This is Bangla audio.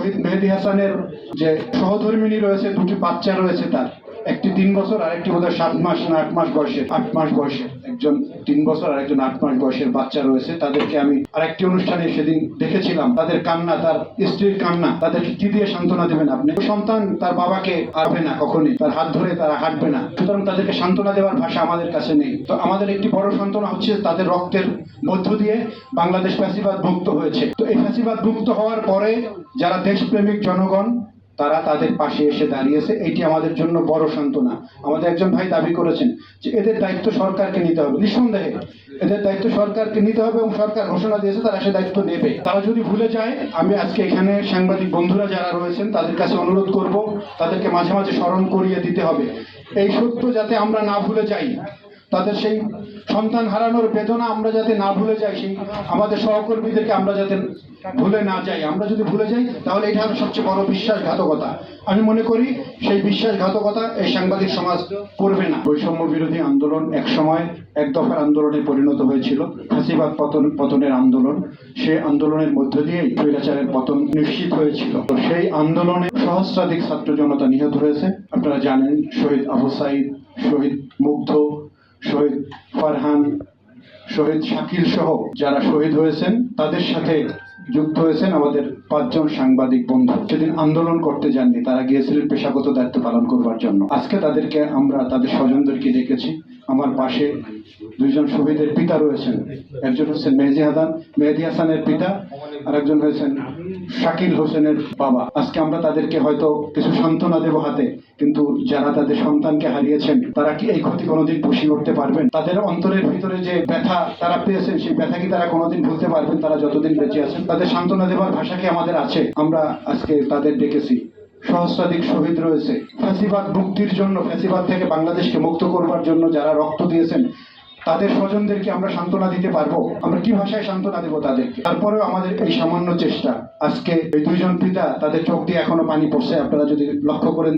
শহীদ মেহেদি হাসানের যে সহধর্মিনী রয়েছে দুটি বাচ্চা রয়েছে তার। তিন বছর আর একটি বোধহয় সাত মাস না, আট মাস বয়সের, আট মাস বয়সের একজন, তিন বছর আর একজন আট মাস বয়সের বাচ্চা রয়েছে। তাদেরকে আমি আরেকটি অনুষ্ঠানে সেদিন দেখেছিলাম। তাদের কান্না, তার স্ত্রীর কান্না তাদেরকে কি দিয়ে সান্ত্বনা দেবেন আপনি? সন্তান তার বাবাকে পারবে না কখনই, তার হাত ধরে তারা হাঁটবে না। সুতরাং তাদেরকে সান্ত্বনা দেওয়ার ভাষা আমাদের কাছে নেই। তো আমাদের একটি বড় সান্ত্বনা হচ্ছে তাদের রক্তের মধ্য দিয়ে বাংলাদেশ ফ্যাসিবাদ মুক্ত হয়েছে। তো এই ফ্যাসিবাদ মুক্ত হওয়ার পরে যারা দেশপ্রেমিক জনগণ তারা তাদের পাশে এসে দাঁড়িয়েছে। এটি আমাদের জন্য বড় সান্ত্বনা। আমাদের একজন ভাই দাবি করেছেন যে এদের দায়িত্ব সরকারকে নিতে হবে। নিঃসন্দেহে, এদের দায়িত্ব সরকারকে নিতে হবে এবং সরকার ঘোষণা দিয়েছে তারা সে দায়িত্ব নেবে। তারা যদি ভুলে যায়, আমি আজকে এখানে সাংবাদিক বন্ধুরা যারা রয়েছেন, তাদের কাছে অনুরোধ করব, তাদেরকে মাঝে মাঝে স্মরণ করিয়ে দিতে হবে। এই সত্য যাতে আমরা না ভুলে যাই তাদের সেই সন্তান হারানোর বেদনা আমরা যাতে না ভুলে যাই, সেই আমাদের সহকর্মীদেরকে আমরা যাতে ভুলে না যাই। আমরা যদি ভুলে যাই, তাহলে এটা হলো সবচেয়ে বড় বিশ্বাসঘাতকতা। আমি মনে করি সেই বিশ্বাসঘাতকতা এই সাংবাদিক সমাজ করবে না। বৈষম্য বিরোধী আন্দোলন এক সময় এক দফার আন্দোলনে পরিণত হয়েছিল। ফাঁসিবাদ পতন, পতনের আন্দোলন। সেই আন্দোলনের মধ্য দিয়েই স্বৈরাচারের পতন নিশ্চিত হয়েছিল। তো সেই আন্দোলনে সহস্রাধিক ছাত্র জনতা নিহত হয়েছে। আপনারা জানেন শহীদ আবু সাইদ, শহীদ মুগ্ধ শহীদ ফারহান, শহীদ শাকিল সহ যারা শহীদ হয়েছেন, তাদের সাথে যুক্ত হয়েছেন আমাদের পাঁচজন সাংবাদিক বন্ধু। সেদিন আন্দোলন করতে যাননি, তারা গিয়েছিলেন পেশাগত দায়িত্ব পালন করবার জন্য। আজকে তাদেরকে আমরা, তাদের স্বজনদেরকে ডেকেছি। আমার পাশে দুইজন শহীদের পিতা রয়েছেন। একজন হচ্ছেন মেহেদি হাসান, মেহেদি হাসানের পিতা আর একজন হয়েছেন শাকিল হোসেনের বাবা। আজকে আমরা তাদেরকে হয়তো কিছু সান্ত্বনা দেব হাতে, কিন্তু যারা তাদের সন্তানকে হারিয়েছেন, তারা কি এই ক্ষতি কোনোদিন পুষিয়ে উঠতে পারবেন? তাদের অন্তরের ভিতরে যে ব্যথা তারা পেয়েছেন, সেই ব্যথা কি তারা কোনোদিন ভুলতে পারবেন? তারা যতদিন বেঁচে আছেন, তাদের সান্ত্বনা দেওয়ার ভাষা কি আমাদের আছে? আমরা আজকে তাদের ডেকেছি। সহস্রাধিক শহীদ রয়েছে। ফ্যাসিবাদ মুক্তির জন্য, ফ্যাসিবাদ থেকে বাংলাদেশকে মুক্ত করবার জন্য যারা রক্ত দিয়েছেন, তাদের স্বজনদেরকে আমরা সান্ত্বনা দিতে পারব। আমরা কি ভাষায় সান্ত্বনা দেবো তাদেরকে? তারপরেও আমাদের এই সামান্য চেষ্টা। আজকে এই দুইজন পিতা, তাদের চোখ দিয়ে এখনও পানি পড়ছে। আপনারা যদি লক্ষ্য করেন